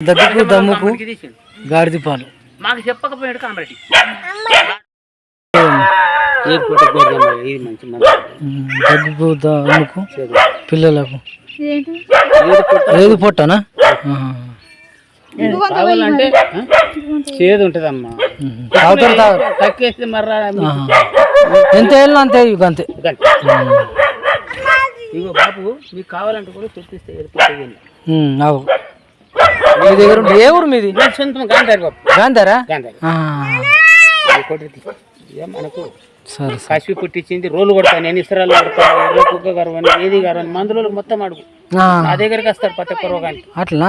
దగ్గుకు దమ్ముకు గాడిద పాలు. మాకు చెప్పకపోయాడు ఉమ్, దగ్గుకు దమ్ముకు. పిల్లలకు. ఏది పొట్ట? ఏది పొట్టనా. కావాలంటే? చేదు ఉంటదమ్మా. తాగుతారు మర్రా. ఎంత వెళ్ళినా అంతే ఇక అంతే. ఇగో బాబు మీకు కావాలంటే కూడా తెప్పిస్తే అవు మీ దగ్గర ఉంటే ఏ ఊరు మీది? నేను సొంతం గాంధారి మనకు? సరే పుట్టించింది రోలు కొడతాను ఎన్ని ఇస్తరాలు కొడతాను ఎర్ర కుక్క గారు అని ఏది గారు అని మందులకు మొత్తం అడుగు. ఆ, నా దగ్గరికి వస్తారు ప్రతి ఒక్క రోగానికి అట్లా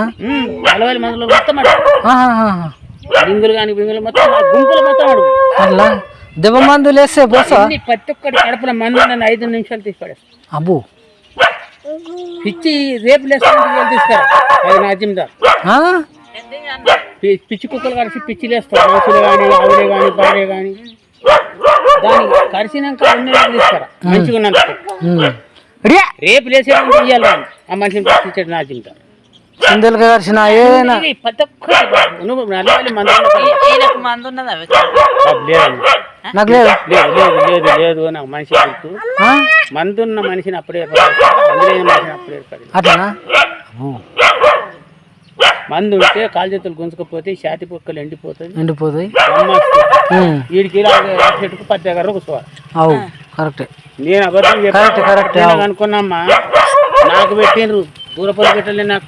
నలభై మందులు మొత్తం అడుగు. బింగులు కానీ బింగులు మొత్తం. గుంపులు మొత్తం అడుగు. అట్లా? దెబ్బ మందులు వేస్తే ప్రతి ఒక్కటి కడుపుల మందు నన్ను ఐదు నిమిషాలు తీసి పడేస్తాను అబ్బు. పిచ్చి రేపు లేస్తాను తీసుకురా అది నా జిమ్దార్ పిచ్చి కుక్కలు కలిసి పిచ్చి లేస్తారు. మనుషులు కానీ ఆవులే కానీ భార్య కానీ దాన్ని కరిసినాక అన్ని తీసుకురా మంచిగా ఉన్నంత. రేపు లేసేటప్పుడు తీయాలి వాడిని. ఆ మనిషిని పట్టించాడు నా జిమ్దార్ కరిచిన ఏదైనా. మంది. ఉన్నది. నాకు లేదు. లేదు. లేదు లేదు లేదు నాకు మనిషి గుర్తు? మందున్న మనిషిని అప్పుడే అప్పుడే అబ్బో. మందు ఉంటే కాలు చేతులు గుంజుకపోతే ఛాతి పొక్కలు ఎండిపోతుంది ఎండిపోతాయి. ఉమ్. వీడికి చెట్టుకు పత్తి దగ్గర కూర్చోవాలి అవు కరెక్టే. నేను అబద్ధం కరెక్ట్, కరెక్ట్. అనుకున్నామ్మా నాకు పెట్టిండ్రు. దూరపల్లి పెట్టలే నాకు.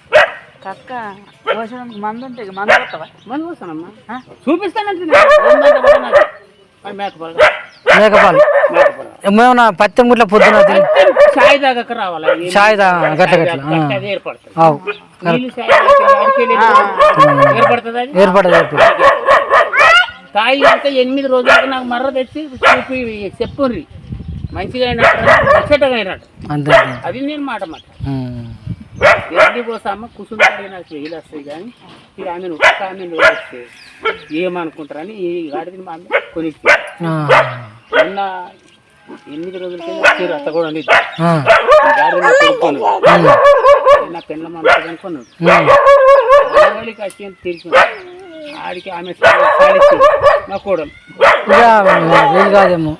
కక్క పోషడానికి మందు ఉంటాయి ఇక మందు కొత్తవా మందు పోస్తానమ్మా చూపిస్తానంటే మేకపోలు. మేకపాలు. ఏమన్నా పత్తి ముట్ల పొద్దున చాయ్ తాగక రావాలా? చాయ్ గట్ల ఏర్పడుతుంది. ఏర్పడదు ఏర్పడదు. తాయి అంటే ఎనిమిది రోజులకు నాకు మర్ర తెచ్చి చూపి చెప్పుర్రి. మంచిగా అయినట్టు ముచ్చటగా అయినట్టు. అది నేను మాట మాట. ఎన్ని పోసామా? కుసుంటాడు నాకు వెయ్యి వస్తాయి కానీ ఇక ఆమె ఒక్క ఆమె వస్తే ఏమనుకుంటారని ఈ గాడిని మా ఆమె ఆ. మొన్న ఎనిమిది రోజులకి వచ్చారు అత్త కూడా ఆ. గాడిని కొనుక్కోను నా పెళ్ళ మనసు అనుకున్నాడు ఉమ్. ఆడవాళ్ళకి వచ్చి తీర్చుకున్నాడు. ఆడికి ఆమె కోడలు. ఇక వీలు కాదేమో.